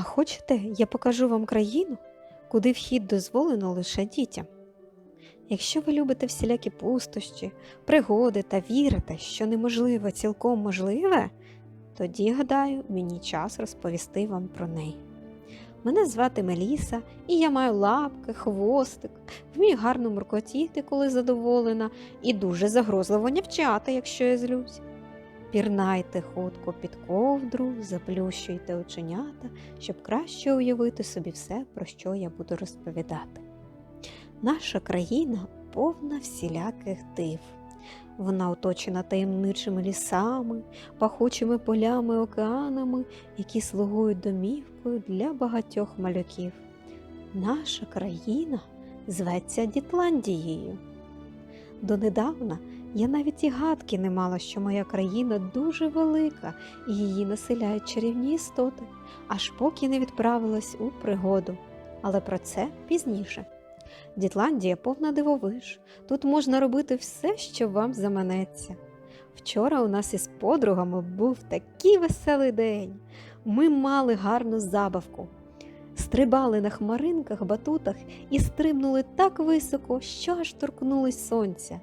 А хочете, я покажу вам країну, куди вхід дозволено лише дітям. Якщо ви любите всілякі пустощі, пригоди та вірите, що неможливе цілком можливе, тоді, гадаю, мені час розповісти вам про неї. Мене звати Меліса, і я маю лапки, хвостик, вмію гарно муркотіти, коли задоволена, і дуже загрозливо нявчати, якщо я злюсь. Пірнайте хутко під ковдру, заплющуйте оченята, щоб краще уявити собі все, про що я буду розповідати. Наша країна повна всіляких див. Вона оточена таємничими лісами, пахучими полями, океанами, які слугують домівкою для багатьох малюків. Наша країна зветься Дітландією. Донедавна я навіть і гадки не мала, що моя країна дуже велика і її населяють чарівні істоти, аж поки не відправилась у пригоду. Але про це пізніше. Дітландія повна дивовиж. Тут можна робити все, що вам заманеться. Вчора у нас із подругами був такий веселий день. Ми мали гарну забавку. Стрибали на хмаринках, батутах і стрибнули так високо, що аж торкнулись сонця.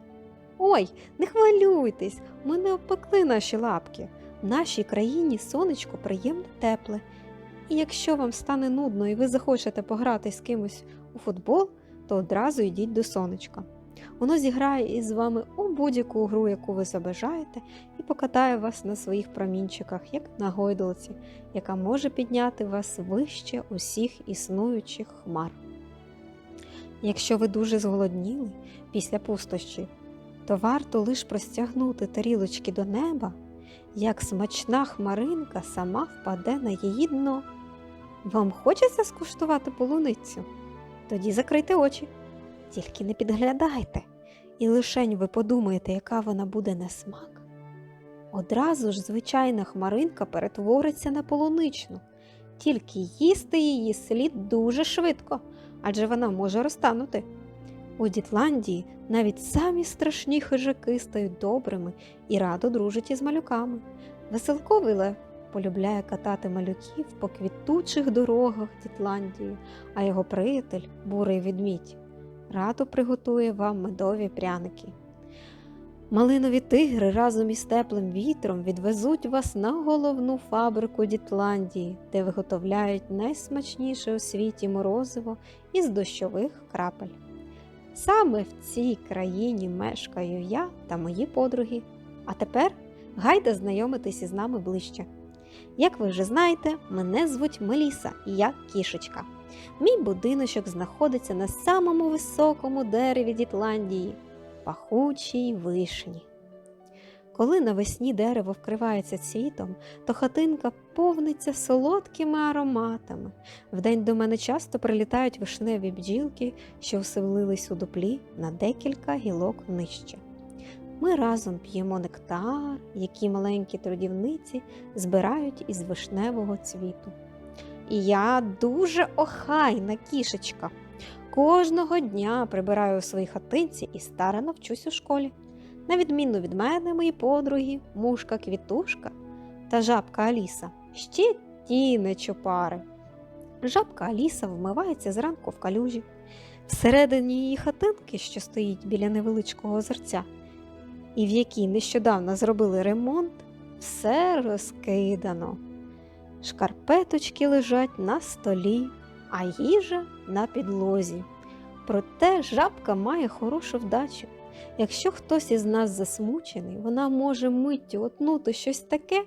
Ой, не хвилюйтесь, ми не обпекли наші лапки. В нашій країні сонечко приємне тепле. І якщо вам стане нудно і ви захочете пограти з кимось у футбол, то одразу йдіть до сонечка. Воно зіграє із вами у будь-яку гру, яку ви забажаєте, і покатає вас на своїх промінчиках, як на гойдалці, яка може підняти вас вище усіх існуючих хмар. Якщо ви дуже зголодніли після пустощі, то варто лише простягнути тарілочки до неба, як смачна хмаринка сама впаде на її дно. Вам хочеться скуштувати полуницю? Тоді закрийте очі. Тільки не підглядайте, і лишень ви подумаєте, яка вона буде на смак. Одразу ж звичайна хмаринка перетвориться на полуничну, тільки їсти її слід дуже швидко, адже вона може розтанути. У Дітландії навіть самі страшні хижаки стають добрими і радо дружать із малюками. Веселковий лев полюбляє катати малюків по квітучих дорогах Дітландії, а його приятель, бурий відмідь, радо приготує вам медові пряники. Малинові тигри разом із теплим вітром відвезуть вас на головну фабрику Дітландії, де виготовляють найсмачніше у світі морозиво із дощових крапель. Саме в цій країні мешкаю я та мої подруги. А тепер гайда знайомитись із нами ближче. Як ви вже знаєте, мене звуть Меліса і я кішечка. Мій будиночок знаходиться на самому високому дереві Дітландії пахучій вишні. Коли навесні дерево вкривається цвітом, то хатинка повниться солодкими ароматами. Вдень до мене часто прилітають вишневі бджілки, що вселились у дуплі на декілька гілок нижче. Ми разом п'ємо нектар, які маленькі трудівниці збирають із вишневого цвіту. І я дуже охайна кішечка. Кожного дня прибираю у своїй хатинці і старано вчусь у школі. На відміну від мене, мої подруги, мушка квітушка та жабка Аліса ще ті не чопари. Жабка Аліса вмивається зранку в калюжі. Всередині її хатинки, що стоїть біля невеличкого озерця, і в якій нещодавно зробили ремонт, все розкидано. Шкарпеточки лежать на столі, а їжа на підлозі. Проте жабка має хорошу вдачу. Якщо хтось із нас засмучений, вона може миттю отнути щось таке,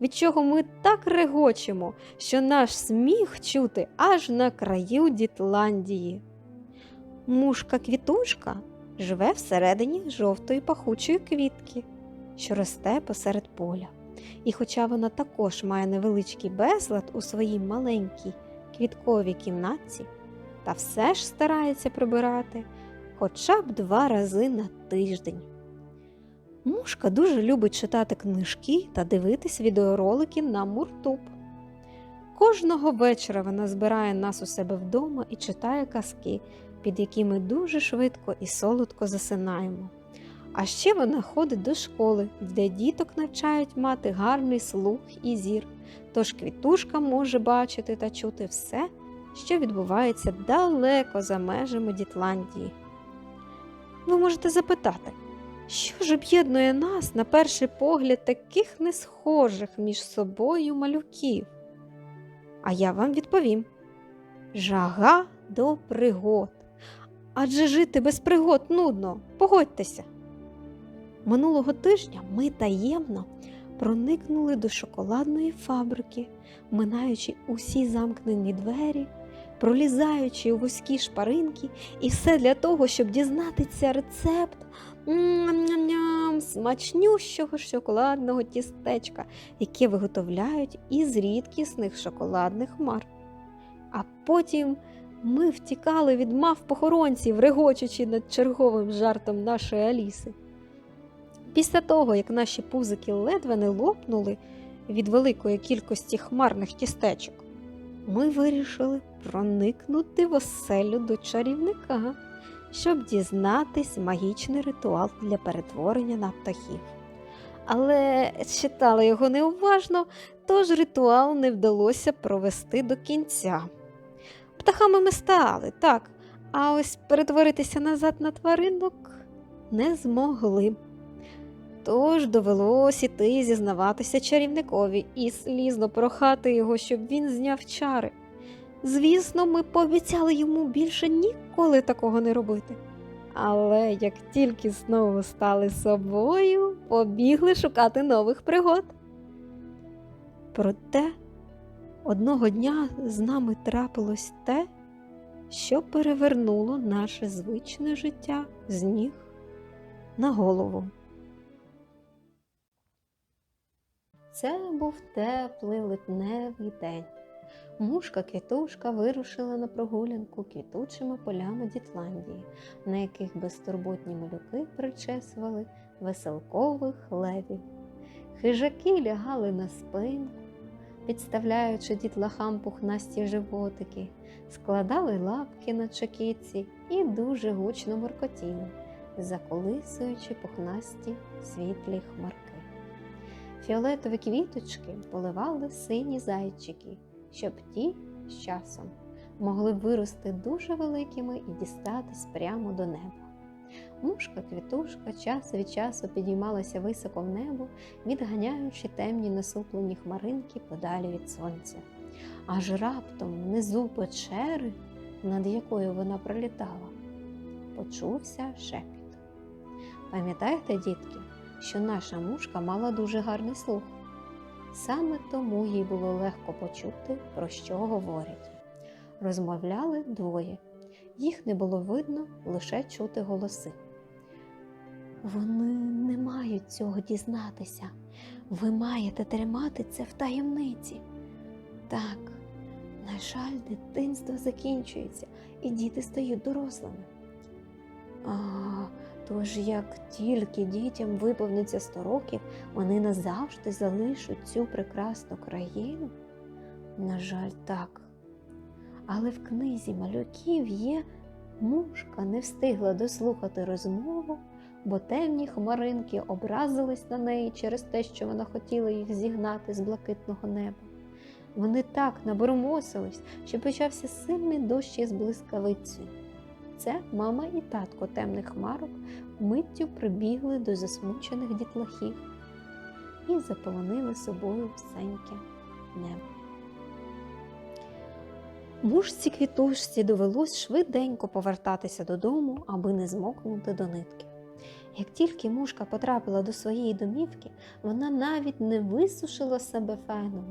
від чого ми так регочемо, що наш сміх чути аж на краю Дітландії. Мушка квітушка живе всередині жовтої пахучої квітки, що росте посеред поля. І хоча вона також має невеличкий безлад у своїй маленькій квітковій кімнатці, та все ж старається прибирати хоча б два рази на тиждень. Мушка дуже любить читати книжки та дивитись відеоролики на Муртуб. Кожного вечора вона збирає нас у себе вдома і читає казки, під які ми дуже швидко і солодко засинаємо. А ще вона ходить до школи, де діток навчають мати гарний слух і зір. Тож квітушка може бачити та чути все, що відбувається далеко за межами Дітландії. Ви можете запитати, що ж об'єднує нас на перший погляд таких несхожих між собою малюків? А я вам відповім: жага до пригод. Адже жити без пригод нудно, погодьтеся. Минулого тижня ми таємно проникнули до шоколадної фабрики, минаючи усі замкнені двері, пролізаючи у вузькі шпаринки, і все для того, щоб дізнатися рецепт м-ням-ням, смачнющого шоколадного тістечка, яке виготовляють із рідкісних шоколадних марк. А потім ми втікали від мав похоронців, регочучи над черговим жартом нашої Аліси. Після того, як наші пузики ледве не лопнули від великої кількості хмарних тістечок, ми вирішили проникнути в оселю до чарівника, щоб дізнатись магічний ритуал для перетворення на птахів. Але читали його неуважно, тож ритуал не вдалося провести до кінця. Птахами ми стали, так, а ось перетворитися назад на тваринок не змогли. Тож довелось іти зізнаватися чарівникові і слізно прохати його, щоб він зняв чари. Звісно, ми пообіцяли йому більше ніколи такого не робити. Але як тільки знову стали собою, побігли шукати нових пригод. Проте одного дня з нами трапилось те, що перевернуло наше звичне життя з ніг на голову. Це був теплий липневий день. Мушка квітушка вирушила на прогулянку квітучими полями Дітландії, на яких безтурботні малюки причесували веселкових левів. Хижаки лягали на спинку, підставляючи дітлахам пухнасті животики, складали лапки на чекіці і дуже гучно моркотіли, заколисуючи пухнасті світлі хмарки. Фіолетові квіточки поливали сині зайчики, щоб ті з часом могли вирости дуже великими і дістатись прямо до неба. Мушка квітушка час від часу підіймалася високо в небо, відганяючи темні насуплені хмаринки подалі від сонця. Аж раптом внизу печери, над якою вона пролітала, почувся шепіт. Пам'ятаєте, дітки, що наша мушка мала дуже гарний слух? Саме тому їй було легко почути, про що говорять. Розмовляли двоє, їх не було видно, лише чути голоси. Вони не мають цього дізнатися. Ви маєте тримати це в таємниці. Так, на жаль, дитинство закінчується, і діти стають дорослими. А, тож, як тільки дітям виповниться 100 років, вони назавжди залишать цю прекрасну країну? На жаль, так. Але в книзі малюків є мушка не встигла дослухати розмову, бо темні хмаринки образились на неї через те, що вона хотіла їх зігнати з блакитного неба. Вони так набормосились, що почався сильний дощ із блискавицею. Це мама і татко темних хмарок миттю прибігли до засмучених дітлахів і заполонили собою всеньке небо. Мушці квітушці довелось швиденько повертатися додому, аби не змокнути до нитки. Як тільки мушка потрапила до своєї домівки, вона навіть не висушила себе феном,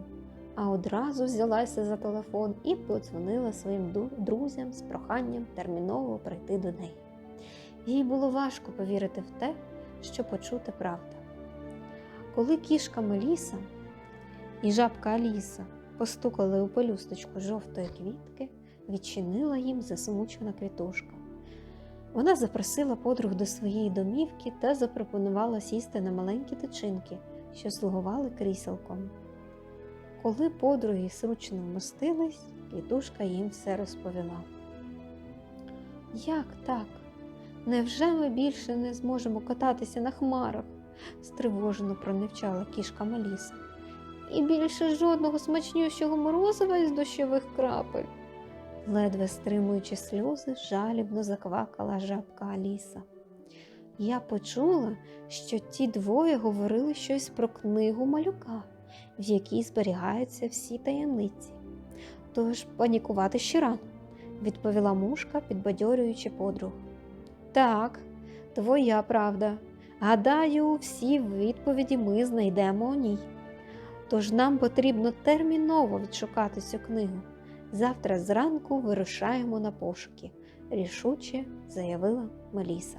а одразу взялася за телефон і подзвонила своїм друзям з проханням терміново прийти до неї. Їй було важко повірити в те, що почути правда. Коли кішка Меліса і жабка Аліса постукали у пелюсточку жовтої квітки, відчинила їм засмучена квітушка. Вона запросила подруг до своєї домівки та запропонувала сісти на маленькі тичинки, що слугували кріселком. Коли подруги сручно вмостились, квітушка їм все розповіла. Як так? Невже ми більше не зможемо кататися на хмарах? стривожено проневчала кішка Маліса. І більше жодного смачнющого морозива із дощових крапель. Ледве стримуючи сльози, жалібно заквакала жабка Аліса. Я почула, що ті двоє говорили щось про книгу малюка, в якій зберігаються всі таємниці. Тож панікувати ще рано, відповіла мушка, підбадьорюючи подругу. Так, твоя правда. Гадаю, всі відповіді ми знайдемо у ній. Тож нам потрібно терміново відшукати цю книгу. Завтра зранку вирушаємо на пошуки, рішуче заявила Меліса.